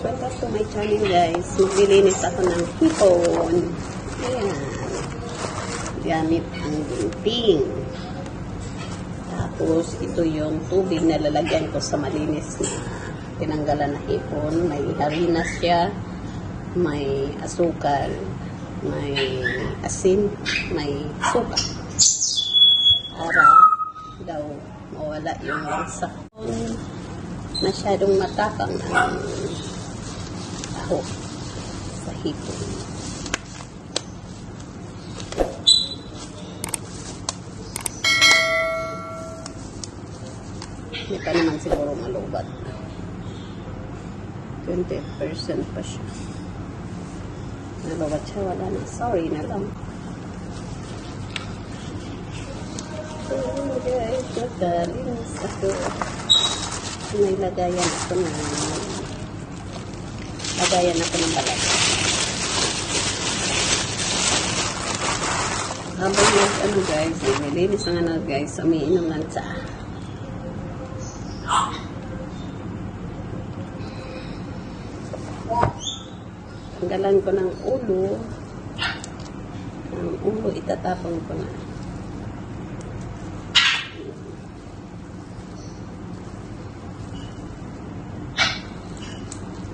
Welcome to my channel guys. Maglilinis ako ng hipon. Ayan. Gamit ang gunting. Tapos ito yung tubig na lalagyan ko sa malinis na tinanggalan na hipon. May harina siya. May asukal. May asin. May suka. Para daw mawala yung lansa masyadong matapang ang taho sa hipon. Hindi pa naman siguro malubat. 20% pa siya. Nalubat siya, wala na. Sorry na lang. Oh, guys, nagalinis ako may lagayan ako ng lagayan ako ng balat. Habang nag ano guys, nilinis ang ano guys, umiinom ng tsa. Tanggalan ko ng ulo. Ang ulo itatapon ko na.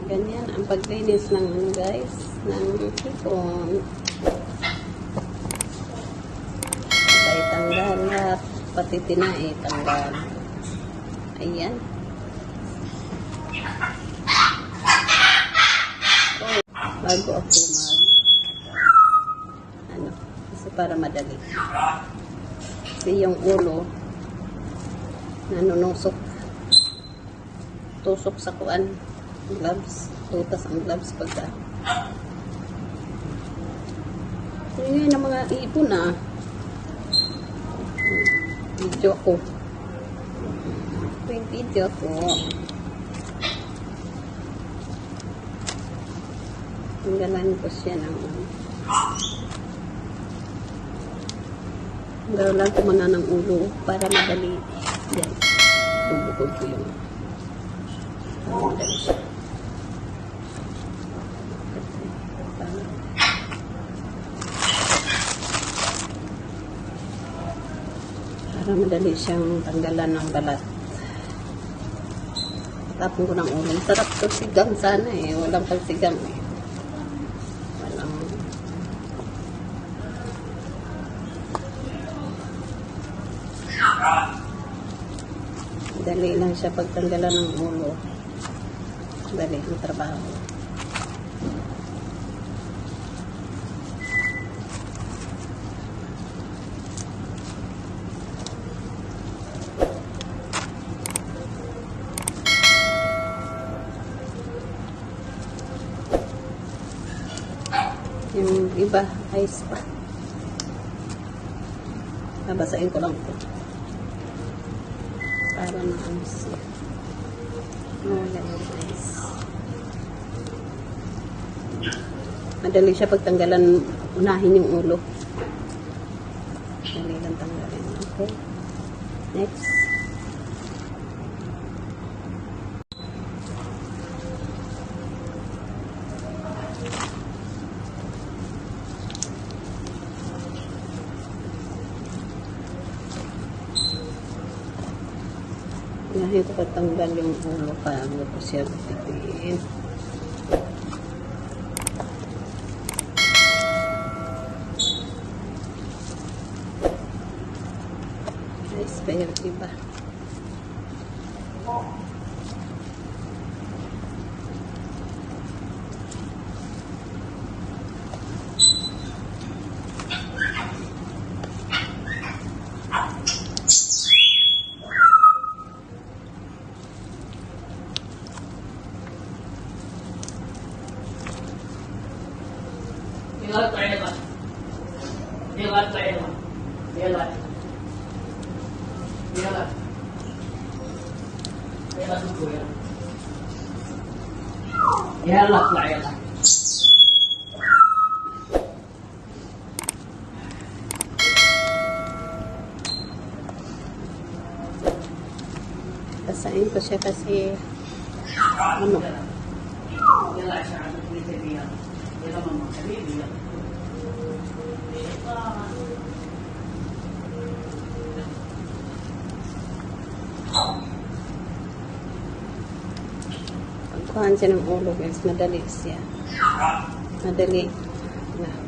Ganyan ang paglinis ng guys, ng hipon. Sabay tanggal lahat, pati tinai tanggal. Ayan. Oh, bago ako mag ano, kasi para madali. Kasi yung ulo, nanunusok tusok sa kuan gloves tutas ang gloves pagka. Yun ang mga ipon ah. Video ako. May video ako. Tanggalan ko siya ng tanggalan ko muna ng ulo para madali. Yan. Tubukod ko yung madali siya para madali siyang tanggalan ng balat. Tapon ko ng ulo. Sarap to sigang sana eh. Walang pagsigang eh. Walang... Dali lang siya pagtanggalan ng ulo. Dali ang trabaho. Yung iba, ice pa. Babasain ko lang ito. Para maano siya. Mawala yung ice. Madali siya pagtanggalan, unahin yung ulo. Madali lang tanggalin. Okay. Next. Dahil ko patanggal yung ulo bago ko siya titiin. Ay, spare, diba? Lihat يلا. يلا. يلا دكتور يلا. يلا اطلع يلا. بس انت شايفه إيه يلا عشان عندك اللي تبيه يلا ماما حبيبي يلا. Pagkuhan siya ng ulo guys, madali siya. Madali. Na.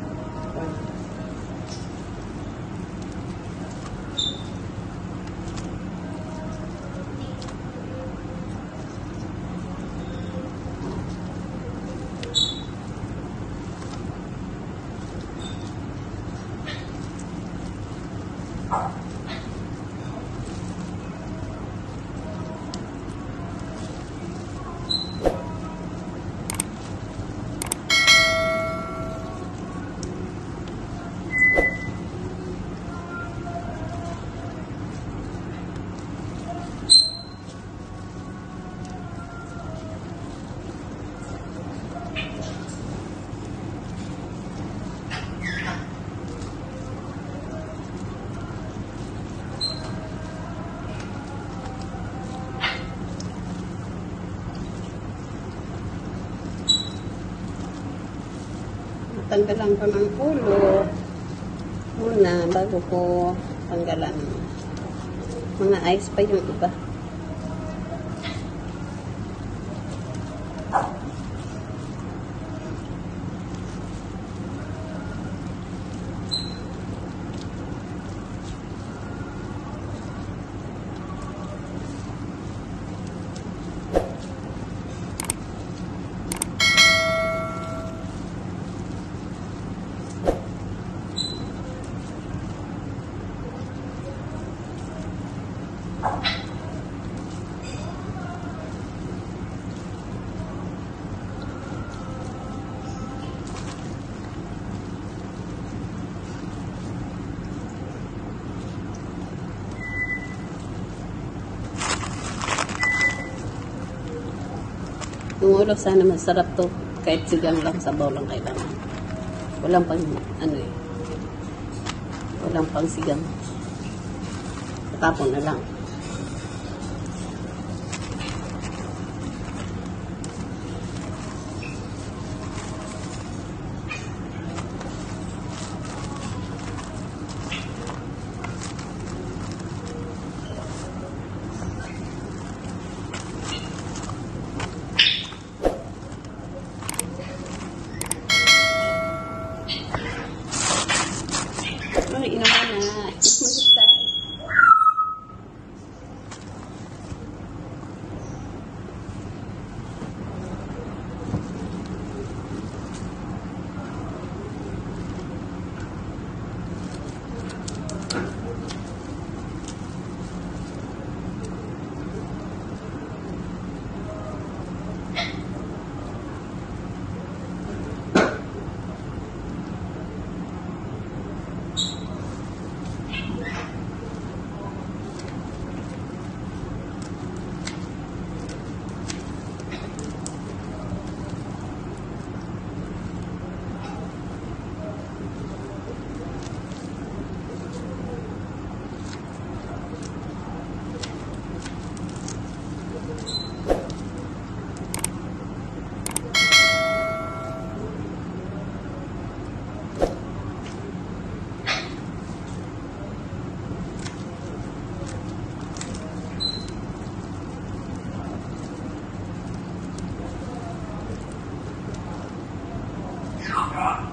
Tanggalan ko ng ulo. Muna, bago ko tanggalan. Mga ice pa yung iba. Ulo sana masarap to. Kahit sigang lang, sabaw lang kailangan. Walang pang, ano eh. Walang pang sigang. Tapon na lang. か。